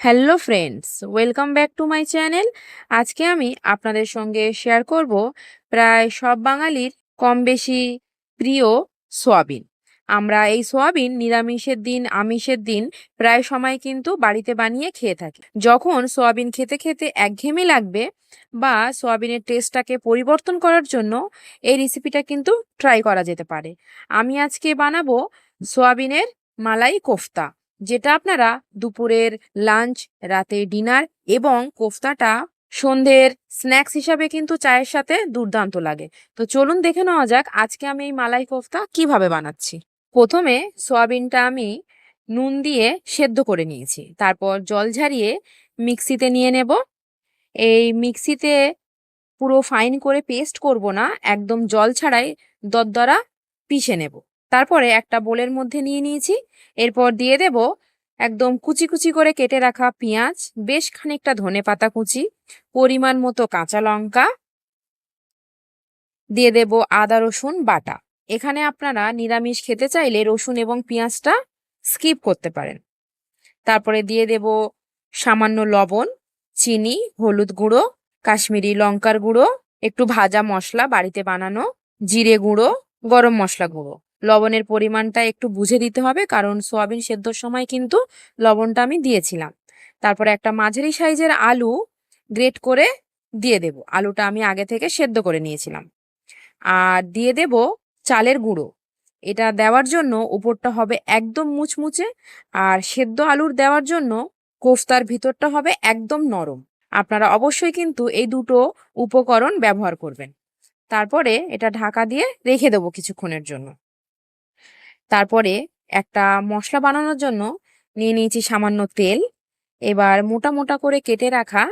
Hello friends, welcome back to my channel. আজকে আমি আপনাদের সঙ্গে শেয়ার করব প্রায় সব বাঙালির কম বেশি প্রিয় সোয়াবিন। আমরা এই সোয়াবিন নিরামিষের দিন, আমিষের দিন প্রায় সময় কিন্তু বাড়িতে বানিয়ে খেয়ে থাকি। যখন সোয়াবিন খেতে খেতে একঘেয়েমি লাগবে বা সোয়াবিনের টেস্টটাকে পরিবর্তন করার জন্য এই রেসিপিটা কিন্তু ট্রাই করা যেতে পারে। আমি আজকে বানাবো সোয়াবিনের মালাই কোফতা। যেটা আপনারা দুপুরের লাঞ্চ রাতে ডিনার এবং কোফতাটা সন্ধ্যের স্ন্যাক্স হিসাবে কিন্তু চায়ের সাথে দুর্দান্ত লাগে। তো চলুন দেখে নেওয়া যাক আজকে আমি এই মালাই কোফতা কীভাবে বানাচ্ছি। প্রথমে সয়াবিনটা আমি নুন দিয়ে সেদ্ধ করে নিয়েছি। তারপর জল ঝারিয়ে মিক্সিতে নিয়ে নেব। এই মিক্সিতে পুরো ফাইন করে পেস্ট করব না, একদম জল ছাড়াই দরদরা পিষে নেব। তারপরে একটা বোলের মধ্যে নিয়ে নিয়েছি। এরপর দিয়ে দেব একদম কুচি কুচি করে কেটে রাখা পেঁয়াজ, বেশ খানিকটা ধনে পাতা কুচি, পরিমাণ মতো কাঁচা লঙ্কা। দিয়ে দেব আদা, রসুন, বাটা। এখানে আপনারা নিরামিষ খেতে চাইলে রসুন এবং পেঁয়াজটা স্কিপ করতে পারেন। তারপরে দিয়ে দেব সামান্য লবণ, চিনি, হলুদ গুঁড়ো, কাশ্মীরি লঙ্কার গুঁড়ো, একটু ভাজা মশলা, বাড়িতে বানানো জিরে গুঁড়ো, গরম মশলা গুঁড়ো। লবণের পরিমাণটা একটু বুঝে দিতে হবে, কারণ সোয়াবিন সেদ্ধর সময় কিন্তু লবণটা আমি দিয়েছিলাম। তারপরে একটা মাঝারি সাইজের আলু গ্রেট করে দিয়ে দেব। আলুটা আমি আগে থেকে সেদ্ধ করে নিয়েছিলাম। আর দিয়ে দেব চালের গুঁড়ো। এটা দেওয়ার জন্য উপরটা হবে একদম মুচমুচে, আর সেদ্ধ আলুর দেওয়ার জন্য কোফতার ভিতরটা হবে একদম নরম। আপনারা অবশ্যই কিন্তু এই দুটো উপকরণ ব্যবহার করবেন। তারপরে এটা ঢাকা দিয়ে রেখে দেবো কিছুক্ষণের জন্য। তারপরে একটা মশলা বানানোর জন্য নিয়ে নিয়েছি সামান্য তেল। এবার মোটা মোটা করে কেটে রাখা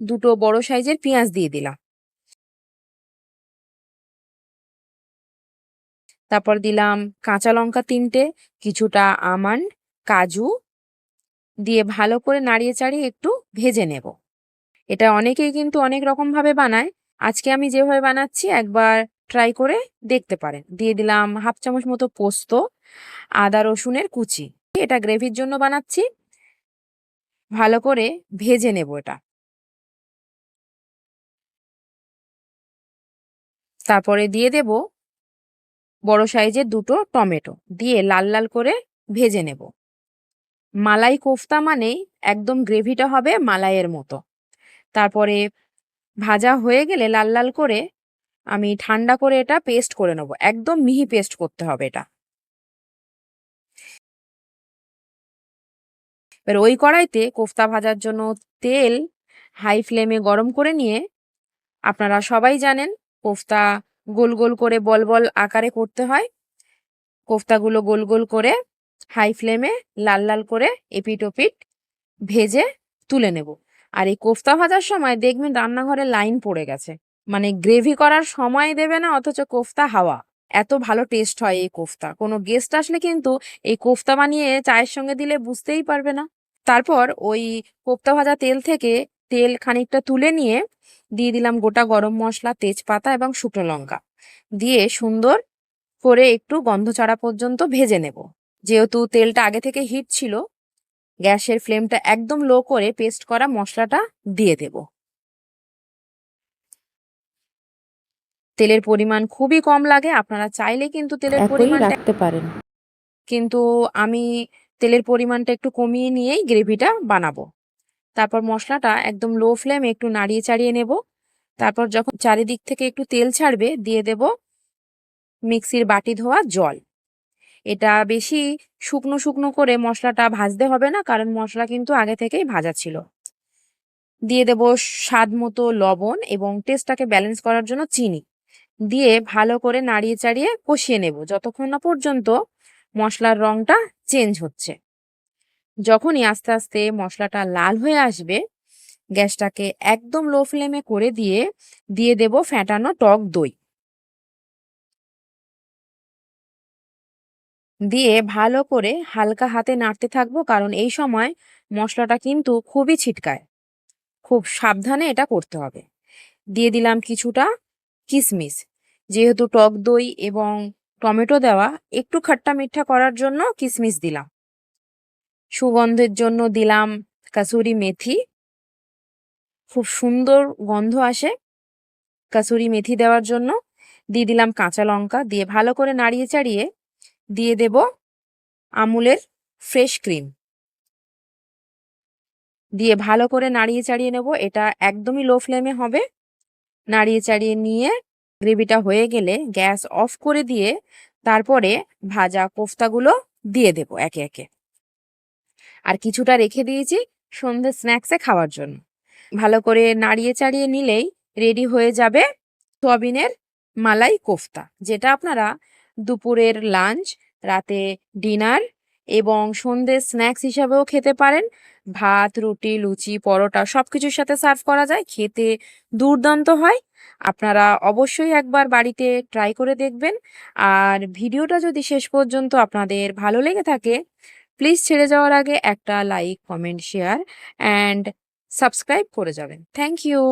দুটো বড় সাইজের পেঁয়াজ দিয়ে দিলাম। তারপর দিলাম কাঁচা লঙ্কা তিনটে, কিছুটা আমান্ড, কাজু দিয়ে ভালো করে নাড়িয়ে চাড়িয়ে একটু ভেজে নেব। এটা অনেকেই কিন্তু অনেক রকম ভাবে বানায়। আজকে আমি যেভাবে বানাচ্ছি একবার ট্রাই করে দেখতে পারেন। দিয়ে দিলাম হাফ চামচ মতো পোস্ত। আদা, রসুনের কুচি। এটা গ্রেভির জন্য বানাচ্ছি। ভালো করে ভেজে নেব এটা। তারপরে দিয়ে দেব বড় সাইজের দুটো টমেটো। দিয়ে লাল লাল করে ভেজে নেব। মালাই কোফতা মানেই একদম গ্রেভিটা হবে মালাইয়ের মতো। তারপরে ভাজা হয়ে গেলে লাল লাল করে আমি ঠান্ডা করে এটা পেস্ট করে নেব। একদম মিহি পেস্ট করতে হবে এটা। এবার ওই কড়াইতে কোফতা ভাজার জন্য তেল হাই ফ্লেমে গরম করে নিয়ে আপনারা সবাই জানেন কোফতা গোল গোল করে বল বল আকারে করতে হয়। কোফতাগুলো গোল গোল করে হাই ফ্লেমে লাল লাল করে এপিট ওপিট ভেজে তুলে নেব। আর এই কোফতা ভাজার সময় দেখবেন রান্নাঘরে লাইন পড়ে গেছে। মানে গ্রেভি করার সময় দেবে না, অথচ কোফতা হাওয়া। এত ভালো টেস্ট হয় এই কোফতা। কোনো গেস্ট আসলে কিন্তু এই কোফতা বানিয়ে চায়ের সঙ্গে দিলে বুঝতেই পারবে না। তারপর ওই কোফতা ভাজা তেল থেকে তেল খানিকটা তুলে নিয়ে দিয়ে দিলাম গোটা গরম মশলা তেজপাতা এবং শুকনো লঙ্কা। দিয়ে সুন্দর করে একটু গন্ধ ছাড়া পর্যন্ত ভেজে নেব। যেহেতু তেলটা আগে থেকে হিট ছিল গ্যাসের ফ্লেমটা একদম লো করে পেস্ট করা মশলাটা দিয়ে দেব। তেলের পরিমাণ খুবই কম লাগে আপনারা চাইলে কিন্তু তেলের পরিমাণ রাখতে পারেন। কিন্তু আমি তেলের পরিমাণটা একটু কমিয়ে নিয়েই গ্রেভিটা বানাবো। তারপর মশলাটা একদম লো ফ্লেমে একটু নাড়িয়ে চাড়িয়ে নেব। তারপর যখন চারিদিক থেকে একটু তেল ছাড়বে, দিয়ে দেব মিক্সির বাটি ধোয়া জল। এটা বেশি শুকনো শুকনো করে মশলাটা ভাজতে হবে না, কারণ মশলা কিন্তু আগে থেকেই ভাজা ছিল। দিয়ে দেব স্বাদ মতো লবণ এবং টেস্টটাকে ব্যালেন্স করার জন্য চিনি। দিয়ে ভালো করে নাড়িয়ে চাড়িয়ে কষিয়ে নেব। যতক্ষণ না পর্যন্ত মশলার রংটা চেঞ্জ হচ্ছে। যখনই আস্তে আস্তে মশলাটা লাল হয়ে আসবে, গ্যাসটাকে একদম লো ফ্লেমে করে দিয়ে দিয়ে দেব ফ্যাটানো টক দই। দিয়ে ভালো করে হালকা হাতে নাড়তে থাকব কারণ এই সময় মশলাটা কিন্তু খুবই ছিটকায়। খুব সাবধানে এটা করতে হবে। দিয়ে দিলাম কিছুটা কিশমিশ যেহেতু টক দই এবং টমেটো দেওয়া, একটু খাট্টা মিঠা করার জন্য কিশমিশ দিলাম। সুগন্ধের জন্য দিলাম কাসুরি মেথি। খুব সুন্দর গন্ধ আসে কাসুরি মেথি দেওয়ার জন্য। দিয়ে দিলাম কাঁচা লঙ্কা, দিয়ে ভালো করে নাড়িয়ে চাড়িয়ে দিয়ে দেব আমুলের ফ্রেশ ক্রিম। দিয়ে ভালো করে নাড়িয়ে চাড়িয়ে নেব, এটা একদমই লো ফ্লেমে হবে। নাড়িয়ে চাড়িয়ে নিয়ে গ্রেভিটা হয়ে গেলে গ্যাস অফ করে দিয়ে তারপরে ভাজা কোফতাগুলো দিয়ে দেব একে একে। আর কিছুটা রেখে দিয়েছি সন্ধ্যে স্ন্যাক্সে খাওয়ার জন্য। ভালো করে নাড়িয়ে চাড়িয়ে নিলেই রেডি হয়ে যাবে সোয়াবিনের মালাই কোফতা, যেটা আপনারা দুপুরের লাঞ্চ, রাতে ডিনার এবং সন্ধ্যে স্ন্যাক্স হিসাবেও খেতে পারেন। ভাত, রুটি, লুচি, পরোটা সব কিছুর সাথে সার্ভ করা যায়, খেতে দুর্দান্ত হয়। আপনারা অবশ্যই একবার বাড়িতে ট্রাই করে দেখবেন। আর ভিডিওটা যদি শেষ পর্যন্ত আপনাদের ভালো লেগে থাকে প্লিজ ছেড়ে যাওয়ার আগে একটা like comment share and subscribe করে যাবেন। Thank you